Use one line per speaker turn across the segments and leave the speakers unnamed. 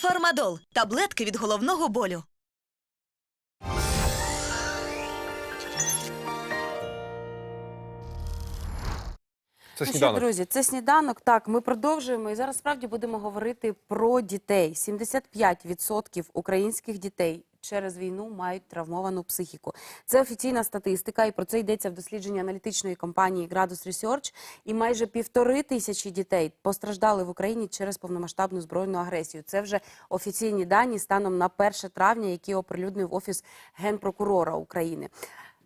Фармадол таблетки від головного болю.
Це
Ну що,
сніданок.
друзі, це сніданок. Так, ми продовжуємо і зараз справді будемо говорити про дітей. 75% українських дітей через війну мають травмовану психіку. Це офіційна статистика, і про це йдеться в дослідженні аналітичної компанії Gradus Research. І майже півтори тисячі дітей постраждали в Україні через повномасштабну збройну агресію. Це вже офіційні дані станом на 1 травня, які оприлюднив офіс генпрокурора України.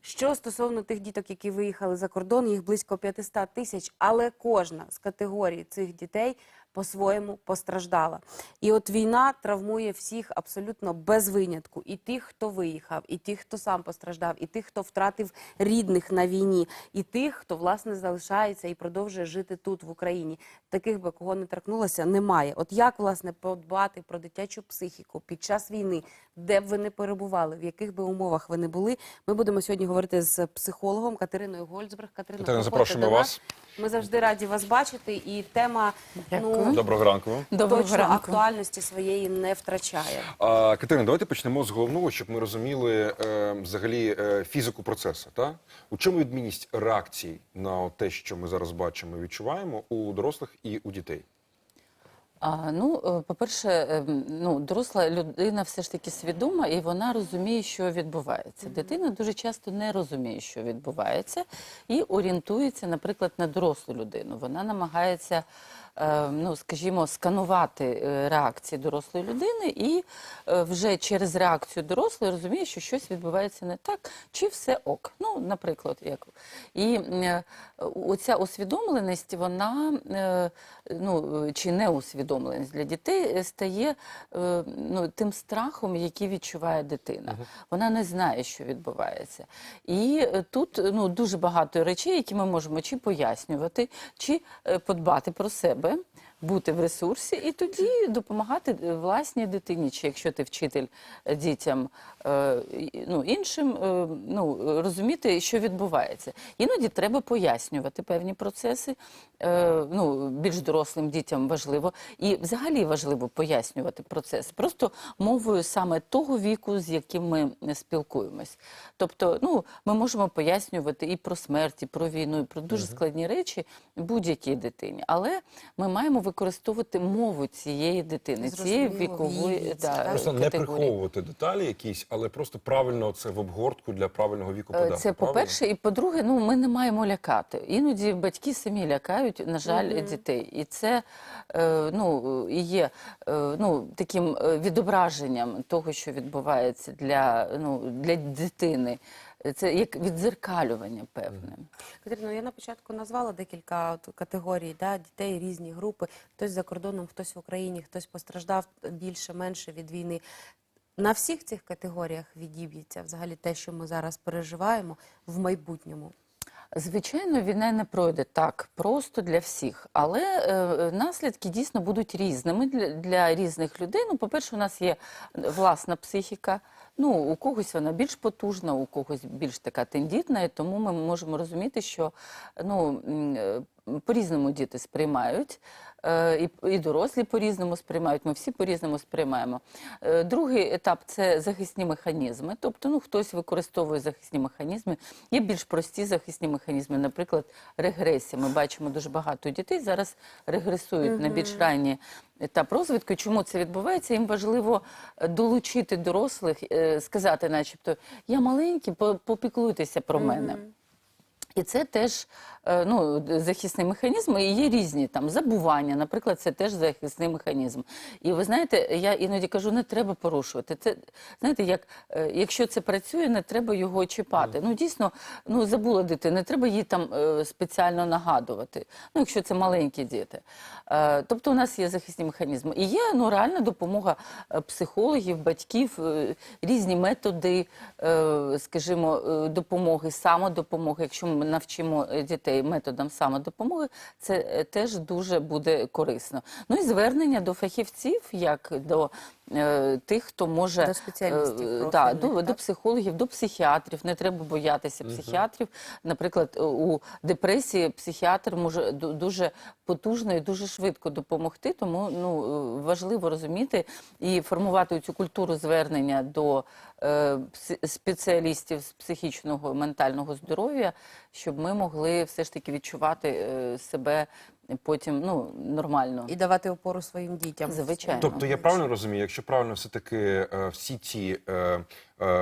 Що стосовно тих діток, які виїхали за кордон, їх близько 500 тисяч, але кожна з категорій цих дітей по-своєму постраждала. І от війна травмує всіх абсолютно без винятку. І тих, хто виїхав, і тих, хто сам постраждав, і тих, хто втратив рідних на війні, і тих, хто власне залишається і продовжує жити тут в Україні. Таких би кого не торкнулося, немає. От як власне подбати про дитячу психіку під час війни, де б ви не перебували, в яких би умовах ви не були. Ми будемо сьогодні говорити з психологом Катериною Гольцберг. Катерина,
Катерина, запрошуємо
до
вас.
Ми завжди раді вас бачити. І тема ну
Доброго ранку.
Доброго
точно
ранку.
актуальності своєї не втрачає.
А, Катерина, давайте почнемо з головного, щоб ми розуміли е, взагалі е, фізику процесу. Та? У чому відмінність реакцій на те, що ми зараз бачимо і відчуваємо у дорослих і у дітей?
А, ну, е, по-перше, е, ну, доросла людина все ж таки свідома і вона розуміє, що відбувається. Дитина дуже часто не розуміє, що відбувається, і орієнтується, наприклад, на дорослу людину. Вона намагається, ну, скажімо, сканувати е, реакції дорослої людини і е, вже через реакцію дорослої розуміє, що щось відбувається не так, чи все ок. Ну, наприклад, як. І е, оця усвідомленість, вона е, ну, чи не усвідомленість для дітей е, стає е, ну, тим страхом, який відчуває дитина. Вона не знає, що відбувається. І е, тут ну, дуже багато речей, які ми можемо чи пояснювати, чи е, подбати про себе особи бути в ресурсі і тоді допомагати е, власній дитині, чи якщо ти вчитель е, дітям е, ну, іншим, ну, розуміти, що відбувається. Іноді треба пояснювати певні процеси. Ну, більш дорослим дітям важливо. І взагалі важливо пояснювати процеси. Просто мовою саме того віку, з яким ми спілкуємось. Тобто, ну, ми можемо пояснювати і про смерть, і про війну, і про дуже складні речі будь-якій дитині. Але ми маємо використовувати мову цієї дитини, цієї вікової
її,
да,
так.
Просто не приховувати деталі якісь, але просто правильно це в обгортку для правильного віку
Е,
подати.
Це по-перше, і по-друге, ну ми не маємо лякати. Іноді батьки самі лякають, на жаль, дітей. І це е, ну, і є е, ну, таким відображенням того, що відбувається для, ну, для дитини. Це як відзеркалювання певне.
Катерина, я на початку назвала декілька категорій да, дітей, різні групи. Хтось за кордоном, хтось в Україні, хтось постраждав більше, менше від війни. На всіх цих категоріях відіб'ється взагалі те, що ми зараз переживаємо в майбутньому.
Звичайно, війна не пройде так просто для всіх, але е, наслідки дійсно будуть різними для, для різних людей. Ну, по-перше, у нас є власна психіка. Ну, у когось вона більш потужна, у когось більш така тендітна, і тому ми можемо розуміти, що ну, е, по-різному діти сприймають. е, І, і дорослі по-різному сприймають, ми всі по-різному сприймаємо. Е, Другий етап це захисні механізми. Тобто, ну хтось використовує захисні механізми. Є більш прості захисні механізми, наприклад, регресія. Ми бачимо дуже багато дітей зараз регресують на більш ранній етап розвитку. Чому це відбувається? Їм важливо е, долучити дорослих, сказати, начебто, я маленький, попіклуйтеся про мене. І це теж е, ну, захисний механізм, і є різні там забування, наприклад, це теж захисний механізм. І ви знаєте, я іноді кажу, не треба порушувати. Це знаєте, як е, якщо це працює, не треба його чіпати. Ну дійсно, ну забула дитина, не треба їй там е, спеціально нагадувати. Ну, якщо це маленькі діти. Тобто, у нас є захисні механізми. І є ну реальна допомога психологів, батьків, різні методи, скажімо, допомоги, самодопомоги. Якщо ми навчимо е, дітей методам самодопомоги, це е, теж дуже буде корисно. Ну і звернення до фахівців, як до тих, хто може
До спеціалістів
е, да, до, до психологів, до психіатрів. Не треба боятися психіатрів. Наприклад, у депресії психіатр може ду- дуже потужно і дуже швидко допомогти. Тому ну е, важливо розуміти і формувати цю культуру звернення до е, спеціалістів з психічного ментального здоров'я, щоб ми могли все ж таки відчувати е, себе потім ну нормально.
І давати опору своїм дітям.
Звичайно.
Тобто я правильно розумію, якщо правильно все таки е, всі ці е,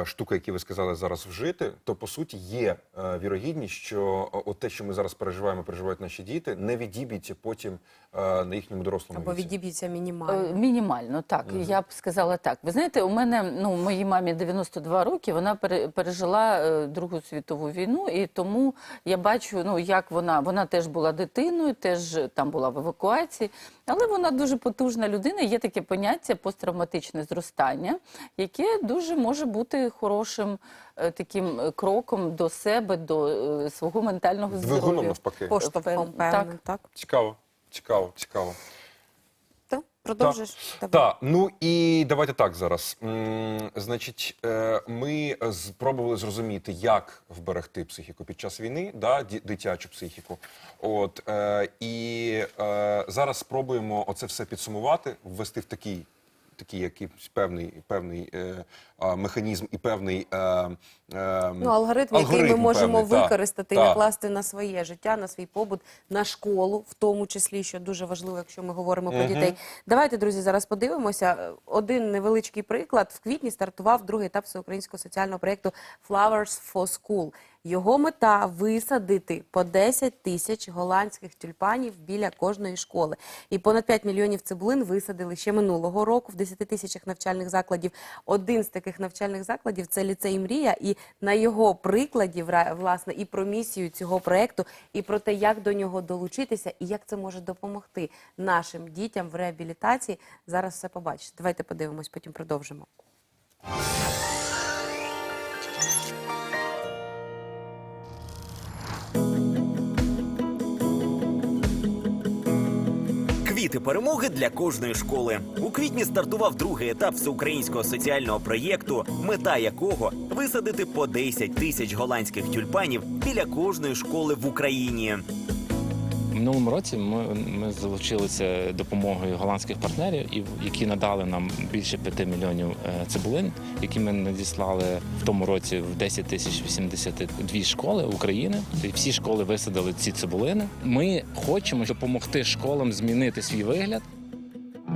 штуки, які ви сказали зараз вжити, то по суті є е, вірогідність, що е, от те, що ми зараз переживаємо, переживають наші діти, не відіб'ється потім е, на їхньому дорослому
Або відіб'ється
Е,
мінімально.
Мінімально, так. Я б сказала так. Ви знаєте, у мене, ну, моїй мамі 92 роки, вона пере- пережила е, Другу світову війну, і тому я бачу, ну, як вона, вона теж була дитиною, теж там була в евакуації, але вона дуже потужна людина. Є таке поняття посттравматичне зростання, яке дуже може бути хорошим е, таким е, кроком до себе, до е, свого ментального
Двигуном
здоров'я.
навпаки.
Поштовхом
так.
певним, так?
Цікаво, цікаво, цікаво.
Продовжиш.
Так, ну і давайте так зараз. М, Значить, е, ми спробували зрозуміти, як вберегти психіку під час війни, да, ді- дитячу психіку. От е, і е, зараз спробуємо оце все підсумувати, ввести в такий. Такий якийсь певний певний е, механізм і певний е, е,
Ну, алгоритм, який ми
алгоритм
можемо
певний, та,
використати і
та.
накласти на своє життя, на свій побут, на школу, в тому числі, що дуже важливо, якщо ми говоримо про
Мгм.
дітей. Давайте, друзі, зараз подивимося. Один невеличкий приклад. В квітні стартував другий етап всеукраїнського соціального проєкту Flowers for School. Його мета висадити по 10 тисяч голландських тюльпанів біля кожної школи. І понад 5 мільйонів цибулин висадили ще минулого року в 10 тисячах навчальних закладів. Один з таких навчальних закладів це ліцей Мрія. І на його прикладі, власне, і про місію цього проекту, і про те, як до нього долучитися, і як це може допомогти нашим дітям в реабілітації. Зараз все побачите. Давайте подивимось, потім продовжимо.
Квіти перемоги для кожної школи. У квітні стартував другий етап всеукраїнського соціального проєкту, мета якого висадити по 10 тисяч голландських тюльпанів біля кожної школи в Україні.
Минулому році ми, ми залучилися допомогою голландських партнерів, які надали нам більше 5 мільйонів е, цибулин, які ми надіслали в тому році в 10 тисяч 82 школи України. І всі школи висадили ці цибулини. Ми хочемо допомогти школам змінити свій вигляд.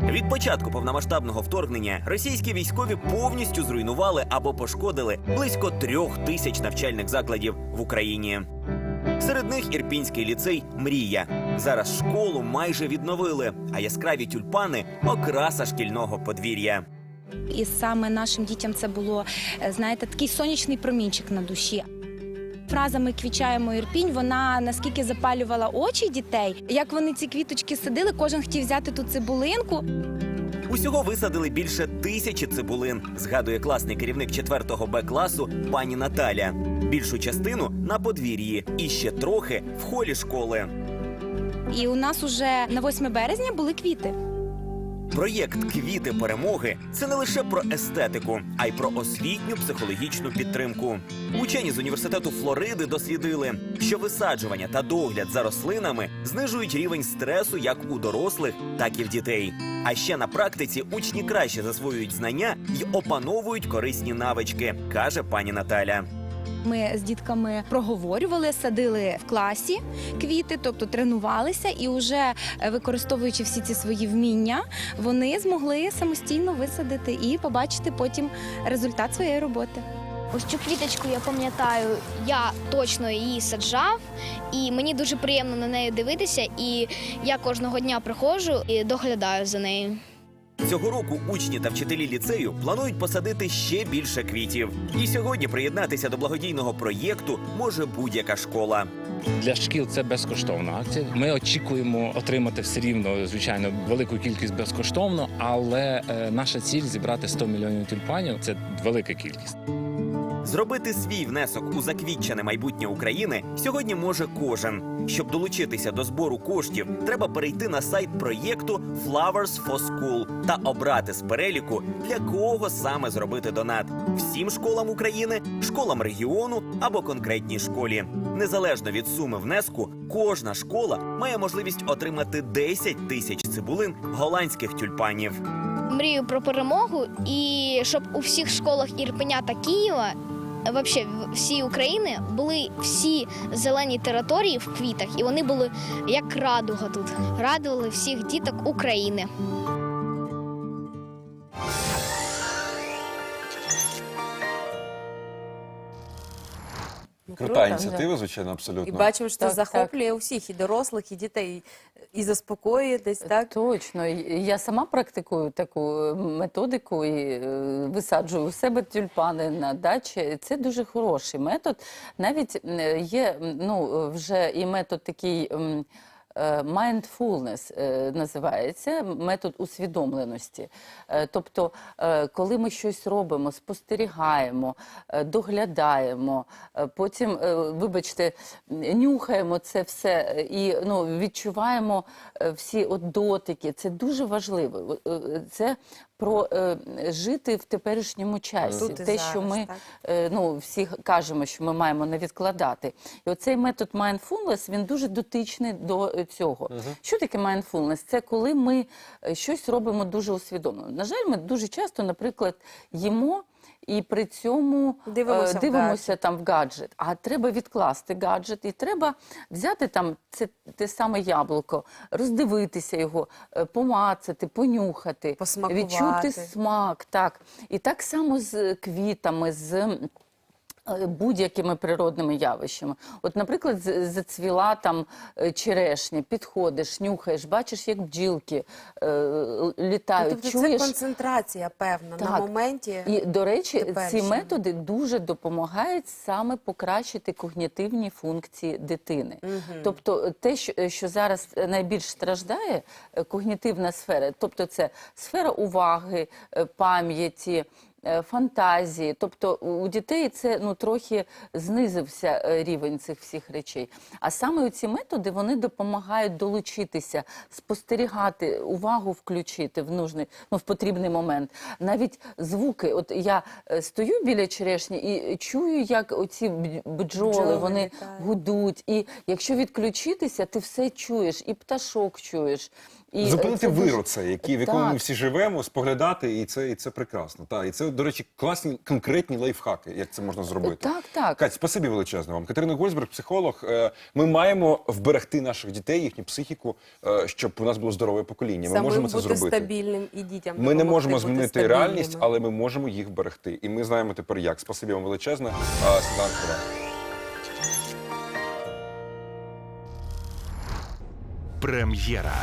Від початку повномасштабного вторгнення російські військові повністю зруйнували або пошкодили близько трьох тисяч навчальних закладів в Україні. Серед них ірпінський ліцей Мрія. Зараз школу майже відновили, а яскраві тюльпани окраса шкільного подвір'я.
І саме нашим дітям це було, е, знаєте, такий сонячний промінчик на душі. Фраза ми квічаємо Ірпінь, вона наскільки запалювала очі дітей. Як вони ці квіточки садили, кожен хотів взяти ту цибулинку.
Усього висадили більше тисячі цибулин, згадує класний керівник 4 Б класу пані Наталя. Більшу частину на подвір'ї і ще трохи в холі школи.
І у нас уже на 8 березня були квіти.
Проєкт Квіти перемоги це не лише про естетику, а й про освітню психологічну підтримку. Учені з університету Флориди дослідили, що висаджування та догляд за рослинами знижують рівень стресу як у дорослих, так і в дітей. А ще на практиці учні краще засвоюють знання й опановують корисні навички, каже пані Наталя.
Ми з дітками проговорювали, садили в класі квіти, тобто тренувалися, і вже е, використовуючи всі ці свої вміння, вони змогли самостійно висадити і побачити потім результат своєї роботи.
Ось цю квіточку я пам'ятаю, я точно її саджав, і мені дуже приємно на неї дивитися. І я кожного дня приходжу і доглядаю за нею.
Цього року учні та вчителі ліцею планують посадити ще більше квітів. І сьогодні приєднатися до благодійного проєкту може будь-яка школа.
Для шкіл це безкоштовна акція. Ми очікуємо отримати все рівно, звичайно, велику кількість безкоштовно, але е, наша ціль зібрати 100 мільйонів тюльпанів це велика кількість.
Зробити свій внесок у заквітчене майбутнє України сьогодні може кожен. Щоб долучитися до збору коштів, треба перейти на сайт проєкту Flowers for School та обрати з переліку, для кого саме зробити донат всім школам України, школам регіону або конкретній школі. Незалежно від суми внеску, кожна школа має можливість отримати 10 тисяч цибулин голландських тюльпанів.
Мрію про перемогу і щоб у всіх школах Ірпеня та Києва, взагалі всі України, були всі зелені території в квітах, і вони були як радуга тут. Радували всіх діток України.
Крута
Круто,
ініціатива, звичайно, абсолютно.
І бачимо, що
Так,
це захоплює усіх, і дорослих, і дітей, і заспокоює десь, так?
Точно, я сама практикую таку е, методику і е, висаджую у себе тюльпани на дачі. Це дуже хороший метод. Навіть е, є ну, вже і метод такий. Е, Mindfulness е, називається метод усвідомленості. Е, Тобто, коли ми щось робимо, спостерігаємо, доглядаємо, потім, вибачте, нюхаємо це все і ну, відчуваємо всі от дотики. Це дуже важливо. Це про е, жити в теперішньому часі.
Тут і
Те, що ми
так.
е, ну, всі кажемо, що ми маємо не відкладати. І оцей метод mindfulness, він дуже дотичний до цього. цього. Що таке mindfulness? Це коли ми е, щось робимо дуже усвідомлено. На жаль, ми дуже часто, наприклад, їмо. І при цьому е,
Дивимося в
там в гаджет. А треба відкласти гаджет, і треба взяти там це те саме яблуко, роздивитися його, е, помацати, понюхати,
Посмакувати.
відчути смак. Так. І так само з квітами, з будь-якими природними явищами. От, наприклад, зацвіла там е, черешня, підходиш, нюхаєш, бачиш, як бджілки е, літають,
тобто
чуєш.
це концентрація певна на моменті.
І, до речі, ці методи дуже допомагають саме покращити когнітивні функції дитини. Тобто, те, що, що зараз найбільш страждає, е, когнітивна сфера, тобто це сфера уваги, е, пам'яті. Е, Фантазії, тобто у дітей це ну трохи знизився е, рівень цих всіх речей. А саме ці методи вони допомагають долучитися, спостерігати, увагу включити в нужний, ну в потрібний момент. Навіть звуки. От я е, стою біля черешні і чую, як оці бджоли
Бджоли
вони гудуть. І якщо відключитися, ти все чуєш, і пташок чуєш. І е,
Зупинити
це дуже-
який, в якому ми всі живемо, споглядати, і це, і це прекрасно. Та, і це, до речі, класні конкретні лайфхаки, як це можна зробити.
Так, так.
Кать, спасибі величезне вам. Катерина Гольцберг, психолог. Е, Ми маємо вберегти наших дітей, їхню психіку, е, щоб у нас було здорове покоління. Ми
Самим
можемо це
бути
зробити.
стабільним і дітям
Ми не можемо змінити
стабільними.
реальність, але ми можемо їх вберегти. І ми знаємо тепер як. Спасибі вам величезне. А,
Прем'єра.